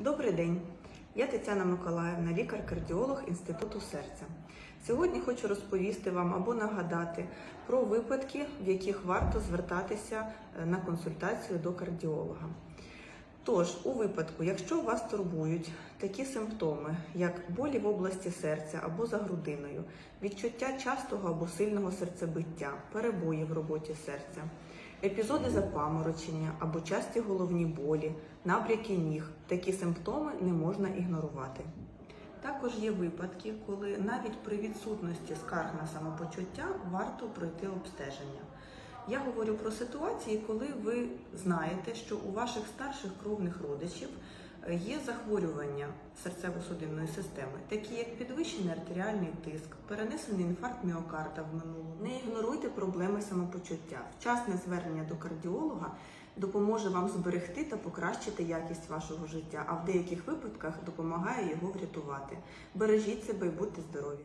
Добрий день, я Тетяна Миколаївна, лікар-кардіолог Інституту серця. Сьогодні хочу розповісти вам або нагадати про випадки, в яких варто звертатися е, на консультацію до кардіолога. Тож, у випадку, якщо вас турбують такі симптоми, як болі в області серця або за грудиною, відчуття частого або сильного серцебиття, перебої в роботі серця, епізоди запаморочення або часті головні болі, набряки ніг, такі симптоми не можна ігнорувати. Також є випадки, коли навіть при відсутності скарг на самопочуття варто пройти обстеження. Я говорю про ситуації, коли ви знаєте, що у ваших старших кровних родичів е, є захворювання серцево-судинної системи, такі як підвищений артеріальний тиск, перенесений інфаркт міокарда в минулому. Не ігноруйте проблеми самопочуття. Вчасне звернення до кардіолога допоможе вам зберегти та покращити якість вашого життя, а в деяких випадках допомагає його врятувати. Бережіть себе і будьте здорові!